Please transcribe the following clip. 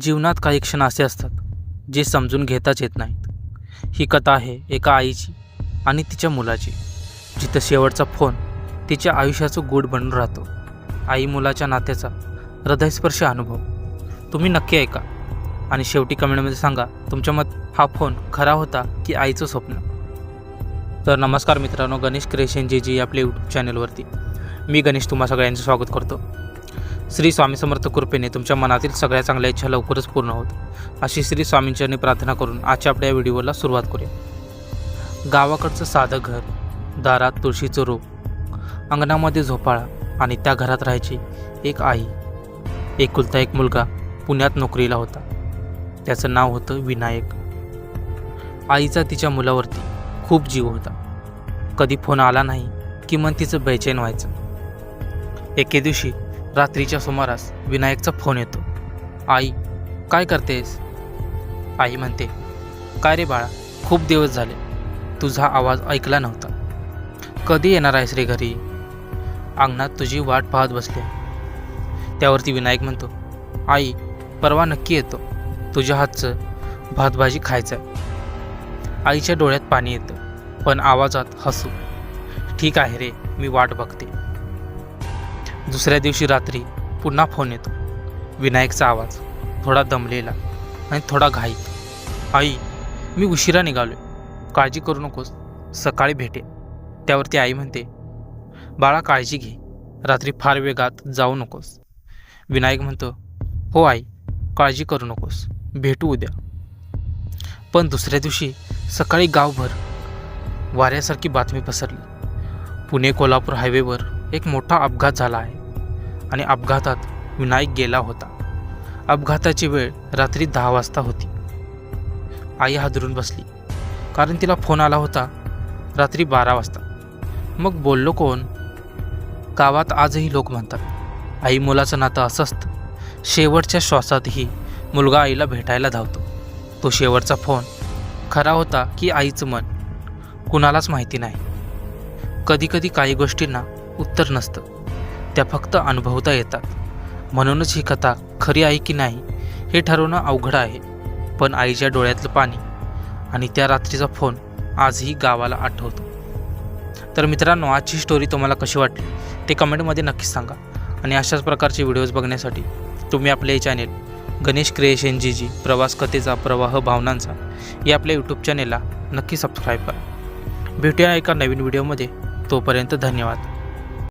जीवनात काही क्षण असे असतात जे समजून घेताच येत नाहीत. ही कथा आहे एका आईची आणि तिच्या मुलाची. जिथं शेवटचा फोन तिच्या आयुष्याचं गूढ बनून राहतो. आई मुलाच्या नात्याचा हृदयस्पर्शी अनुभव. तुम्ही नक्की ऐका. आणि शेवटी कमेंटमध्ये सांगा तुमच्या मत हा फोन खरा होता की आईचं स्वप्न? तर नमस्कार मित्रांनो गणेश क्रिएशन जे जी आपल्या यूट्यूब चॅनलवरती मी गणेश तुम्हा सगळ्यांचं स्वागत करतो. श्री स्वामी समर्थ कृपेने तुमच्या मनातील सगळ्या चांगल्या इच्छा लवकरच पूर्ण होत. अशी श्री स्वामींचरणी प्रार्थना करून आजच्या आपल्या व्हिडिओला सुरुवात करूया. गावाकडचं साधं घर दारात तुळशीचं रोप अंगणामध्ये झोपाळा आणि त्या घरात राहायची एक आई एकुलता एक मुलगा पुण्यात नोकरीला होता. त्याचं नाव होतं विनायक. आईचा तिच्या मुलावरती खूप जीव होता. कधी फोन आला नाही की तिचं बेचैन व्हायचं. एके दिवशी रात्रीच्या सुमारास विनायकचा फोन येतो. आई काय करतेस? आई म्हणते काय रे बाळा खूप दिवस झाले. तुझा आवाज ऐकला नव्हता. कधी येणार आहेस रे घरी? अंगणात तुझी वाट पाहत बसली. त्यावरती विनायक म्हणतो आई परवा नक्की येतो. तुझ्या हातचं भातभाजी खायचं आहे आईच्या डोळ्यात पाणी येतं पण आवाजात हसू. ठीक आहे रे मी वाट बघते. दुसऱ्या दिवशी रात्री पुन्हा फोन येतो. विनायकचा आवाज थोडा दमलेला आणि थोडा घाईत. आई मी उशिरा निघालो काळजी करू नकोस. सकाळी भेटे त्यावरती आई म्हणते बाळा काळजी घे. रात्री फार वेगात जाऊ नकोस. विनायक म्हणतो हो आई काळजी करू नकोस. भेटू उद्या. पण दुसऱ्या दिवशी सकाळी गावभर वाऱ्यासारखी बातमी पसरली. पुणे कोल्हापूर हायवेवर एक मोठा अपघात झाला आहे. आणि अपघातात विनायक गेला होता. अपघाताची वेळ रात्री दहा वाजता होती. आई हादरून बसली. कारण तिला फोन आला होता रात्री बारा वाजता. मग बोललो कोण? गावात आजही लोक म्हणतात आई मुलाचं नातं असं असतं शेवटच्या श्वासातही मुलगा आईला भेटायला धावतो. तो शेवटचा फोन. खरा होता की आईचं मन. कुणालाच माहिती नाही. कधीकधी काही गोष्टींना उत्तर नसतं. त्या फक्त अनुभवता येतात. म्हणूनच ही कथा खरी आहे की नाही हे ठरवणं अवघड आहे. पण आईच्या डोळ्यातलं पाणी आणि त्या रात्रीचा फोन आजही गावाला आठवतो. तर मित्रांनो आजची स्टोरी तुम्हाला कशी वाटली ते कमेंटमध्ये नक्कीच सांगा. आणि अशाच प्रकारचे व्हिडिओज बघण्यासाठी तुम्ही आपले हे चॅनेल गणेश क्रिएशन जी जी प्रवास कथेचा प्रवाह भावनांचा या आपल्या यूट्यूब चॅनेलला नक्की सबस्क्राईब करा. भेटूया एका नवीन व्हिडिओमध्ये तोपर्यंत धन्यवाद.